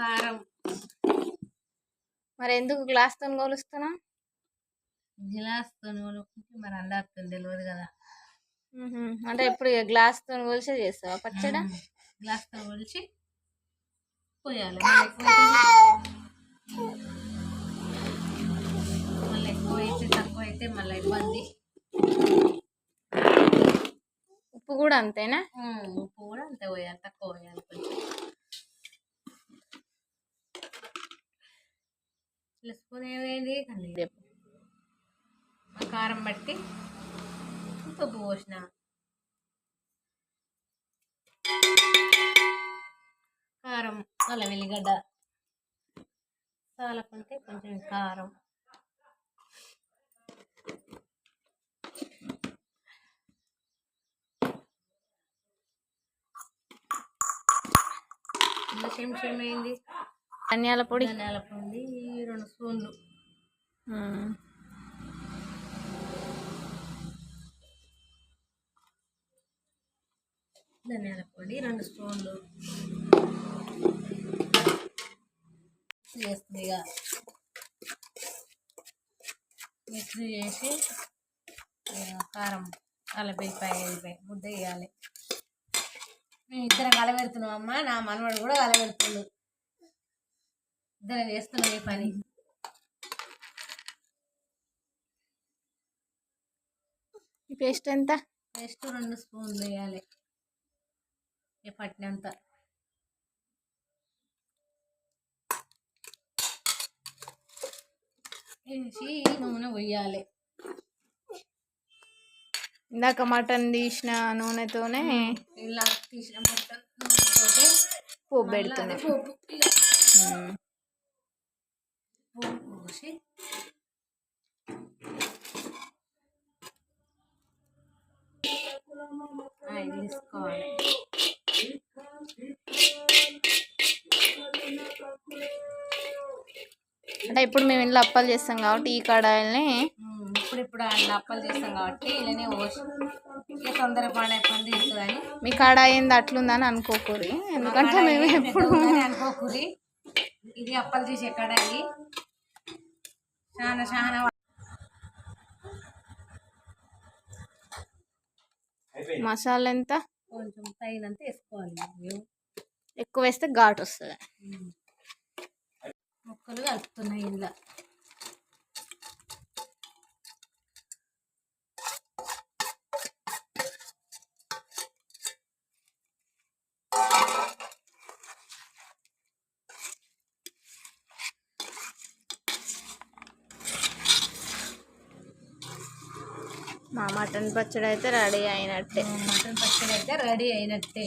కారం. మరి ఎందుకు గ్లాస్తో కొలుస్తున్నా గిలాస్తో మరి అందరితో తెలియదు కదా. అంటే ఎప్పుడు గ్లాస్తో కొలిసే చేస్తావా పచ్చడా? గ్లాస్తో కొలిచి పోయాలి. మళ్ళీ ఎక్కువ అయితే తక్కువ అయితే మళ్ళీ ఇబ్బంది. ఉప్పు కూడా అంతేనా? ఉప్పు కూడా అంతే పోయాలి తక్కువ పోయాలి కొంచెం. స్పూన్ ఏమైంది కానీ ఆ కారం బట్టి ఉప్పు పోసిన. కారం అలా వెల్లిగడ్డ చాలకుంటే కొంచెం కారం. ధనియాల పొడి. ధనియాల పొడి. రెండు స్పూన్లు. ధనియాల పొడి రెండు స్పూన్లు. చేస్తుంది ఇక. మిక్స్ చేసి కారం అల్లపిల్లిపాయ వెళ్ళిపోయి ముద్ద వేయాలి. మేము ఇద్దరం కలబెడుతున్నాం అమ్మ. నా మనవాడు కూడా కలబెడుతుండు ఇద్దరం చేస్తున్నాం ఈ పని. ఈ పేస్ట్ ఎంత? నెక్స్ట్ రెండు స్పూన్లు వేయాలి. ఈ పట్టినంత. వేసి నూనె పోయాలి. ఇందాక మటన్ తీసిన నూనెతోనే ఇలా తీసిన మొత్తం నూనెతోటి పోపు పెడుతుంది పోపు. ఇక ఉమ్. పోపు పోసి తీసుకోవాలి అంటే ఇప్పుడు మేము ఇంట్లో అప్పాలు చేస్తాం కాబట్టి ఈ కడాయిల్ని ఇప్పుడు ఇప్పుడు అన్ని అప్పలు చేస్తాం కాబట్టి ఇలానే పోసి తొందర పని తీస్తుందని మీ కడాయి ఏంది అట్లుందని అనుకోకూరి ఎందుకంటే మేము ఎప్పుడు అనుకోకూరి ఇది అప్పలు చేసే కడాయి చాలా చాలా మసాలా ఎంత? కొంచెం తగినంత వేసుకోవాలి ఎక్కువ వేస్తే ఘాటు వస్తుంది. ముక్కలు కలుపుతున్నాయి ఇలా మా మటన్ పచ్చడి అయితే రెడీ అయినట్టే. మటన్ పచ్చడి అయితే రెడీ అయినట్టే.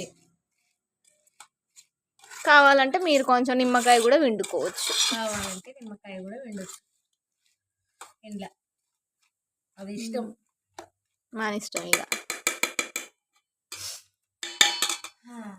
కావాలంటే మీరు కొంచెం నిమ్మకాయ కూడా వండుకోవచ్చు కావాలంటే నిమ్మకాయ కూడా వండొచ్చు ఇంట్లో అది ఇష్టం. మన ఇష్టం ఇక